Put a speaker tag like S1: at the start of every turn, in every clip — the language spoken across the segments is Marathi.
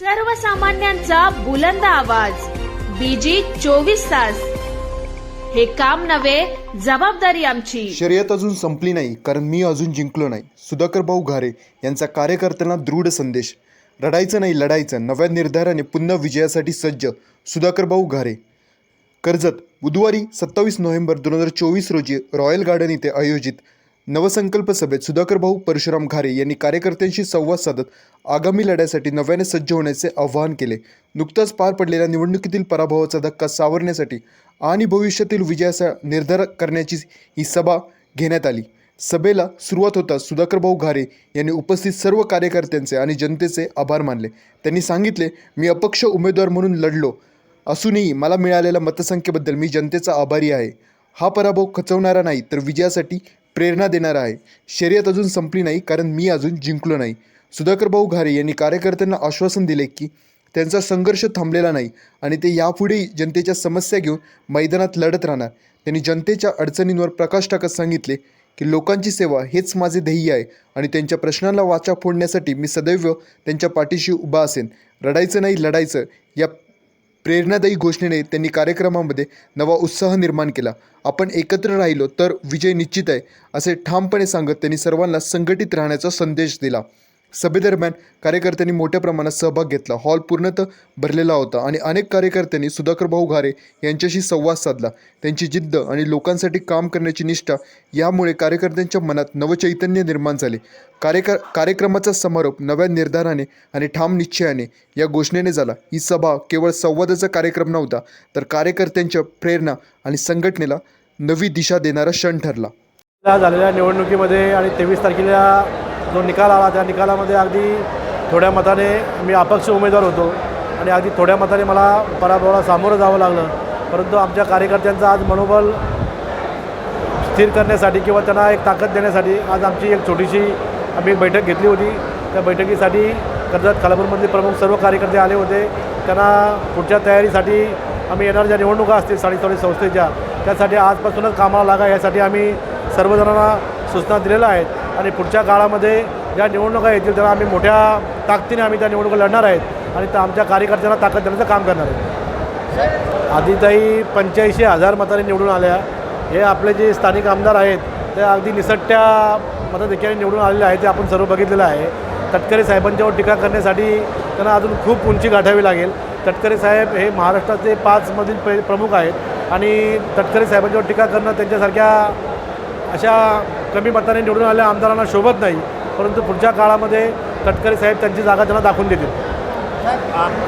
S1: सर्वसामान्यांचा बुलंद आवाज. बीजी चोवीस तास. हे काम नव्हे जबाबदारी आमची.
S2: शर्यत अजून संपली नाही कारण मी अजून जिंकलो नाही. सुधाकर भाऊ घारे यांचा कार्यकर्त्यांना दृढ संदेश. रडायचं नाही लढायचं. नव्या निर्धाराने पुन्हा विजयासाठी सज्ज सुधाकर भाऊ घारे. कर्जत बुधवारी सत्तावीस नोव्हेंबर दोन हजार चोवीस रोजी रॉयल गार्डन इथे आयोजित नवसंकल्प सभेत सुधाकर भाऊ परशुराम घारे यांनी कार्यकर्त्यांशी संवाद साधत आगामी लढ्यासाठी नव्याने सज्ज होण्याचे आवाहन केले. नुकताच पार पडलेल्या निवडणुकीतील पराभवाचा धक्का सावरण्यासाठी आणि भविष्यातील विजयाचा निर्धार करण्याची ही सभा घेण्यात आली. सभेला सुरुवात होताच सुधाकरभाऊ घारे यांनी उपस्थित सर्व कार्यकर्त्यांचे आणि जनतेचे आभार मानले. त्यांनी सांगितले मी अपक्ष उमेदवार म्हणून लढलो. असूनही मला मिळालेल्या मतसंख्येबद्दल मी जनतेचा आभारी आहे. हा पराभव खचवणारा नाही तर विजयासाठी प्रेरणा देणारा आहे. शर्यत अजून संपली नाही कारण मी अजून जिंकलो नाही. सुधाकर भाऊ घारे यांनी कार्यकर्त्यांना आश्वासन दिले की त्यांचा संघर्ष थांबलेला नाही आणि ते यापुढेही जनतेच्या समस्या घेऊन मैदानात लढत राहणार. त्यांनी जनतेच्या अडचणींवर प्रकाश टाकत सांगितले की लोकांची सेवा हेच माझे ध्येय आहे आणि त्यांच्या प्रश्नांना वाचा फोडण्यासाठी मी सदैव त्यांच्या पाठीशी उभा असेन. रडायचं नाही लढायचं या प्रेरणादायी घोषणेने त्यांनी कार्यक्रमामध्ये नवा उत्साह निर्माण केला. आपण एकत्र राहिलो तर विजय निश्चित आहे असे ठामपणे सांगत त्यांनी सर्वांना संघटित राहण्याचा संदेश दिला. सभेदरम्यान कार्यकर्त्यांनी मोठ्या प्रमाणात सहभाग घेतला. हॉल पूर्णतः भरलेला होता आणि अनेक कार्यकर्त्यांनी सुधाकर भाऊ घारे यांच्याशी संवाद साधला. त्यांची जिद्द आणि लोकांसाठी काम करण्याची निष्ठा यामुळे कार्यकर्त्यांच्या मनात नवचैतन्य निर्माण झाले. कार्यकर कार्यक्रमाचा समारोप नव्या निर्धाराने आणि ठाम निश्चयाने या घोषणेने झाला. ही सभा केवळ संवादाचा कार्यक्रम नव्हता तर कार्यकर्त्यांच्या प्रेरणा आणि संघटनेला नवी दिशा देणारा क्षण ठरला.
S3: या झालेल्या निवडणुकीमध्ये आणि तेवीस तारखेला जो निकाल आला त्या निकालामध्ये अगदी थोड्या मताने मी अपक्ष उमेदवार होतो. आणि अगदी थोड्या मताने मला पराभवाला सामोरं जावं लागलं. परंतु आमच्या कार्यकर्त्यांचं आज मनोबल स्थिर करण्यासाठी किंवा त्यांना एक ताकद देण्यासाठी आज आमची एक छोटीशी आम्ही एक बैठक घेतली होती. त्या बैठकीसाठी कर्जत खालापूरमधले प्रमुख सर्व कार्यकर्ते आले होते. त्यांना पुढच्या तयारीसाठी आम्ही येणाऱ्या ज्या निवडणुका असतील साडेचोळीस संस्थेच्या त्यासाठी आजपासूनच कामाला लागा यासाठी आम्ही सर्वजणांना सूचना दिलेल्या आहेत. आणि पुढच्या काळामध्ये ज्या निवडणुका येतील त्याला आम्ही मोठ्या ताकदीने आम्ही त्या निवडणुका लढणार आहेत. आणि त्या आमच्या कार्यकर्त्यांना ताकद देण्याचं काम करणार आहेत. आधीताई पंच्याऐंशी हजार मताने निवडून आल्या. हे आपले जे स्थानिक आमदार आहेत ते अगदी निसट्ट्या मताधिक्याने निवडून आलेले आहेत ते आपण सर्व बघितलेलं आहे. तटकरे साहेबांच्यावर टीका करण्यासाठी त्यांना अजून खूप उंची गाठावी लागेल. तटकरे साहेब हे महाराष्ट्राचे पाचमधील पे प्रमुख आहेत. आणि तटकरे साहेबांच्यावर टीका करणं त्यांच्यासारख्या अशा कमी मताने निवडून आलेल्या आमदारांना शोभत नाही परंतु पुढच्या काळामध्ये तटकरे साहेब त्यांची जागा त्यांना दाखवून देतील.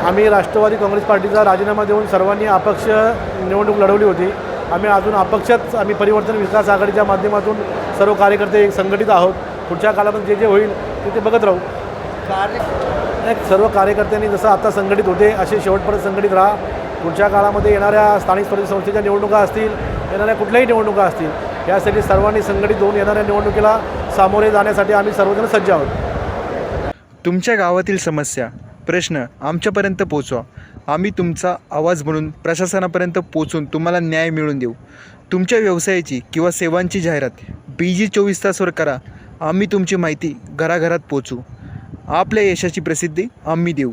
S3: आम्ही राष्ट्रवादी काँग्रेस पार्टीचा राजीनामा देऊन सर्वांनी अपक्ष निवडणूक लढवली होती. आम्ही अजून अपक्षच आम्ही परिवर्तन विकास आघाडीच्या माध्यमातून सर्व कार्यकर्ते संघटित आहोत. पुढच्या काळामध्ये जे जे होईल ते ते बघत राहू. नाही, सर्व कार्यकर्त्यांनी जसं आता संघटित होते असे शेवटपर्यंत संघटित राहा. पुढच्या काळामध्ये येणाऱ्या स्थानिक स्वराज्य संस्थेच्या निवडणुका असतील येणाऱ्या कुठल्याही निवडणुका असतील यासाठी सर्वांनी संघटित होऊन येणाऱ्या निवडणुकीला सामोरे जाण्यासाठी आम्ही सर्वजण सज्ज आहोत.
S2: तुमच्या गावातील समस्या प्रश्न आमच्यापर्यंत पोचवा. आम्ही तुमचा आवाज म्हणून प्रशासनापर्यंत पोचून तुम्हाला न्याय मिळवून देऊ. तुमच्या व्यवसायाची किंवा सेवांची जाहिरात बी जी चोवीस तासवर करा. आम्ही तुमची माहिती घराघरात पोचू. आपल्या यशाची प्रसिद्धी आम्ही देऊ.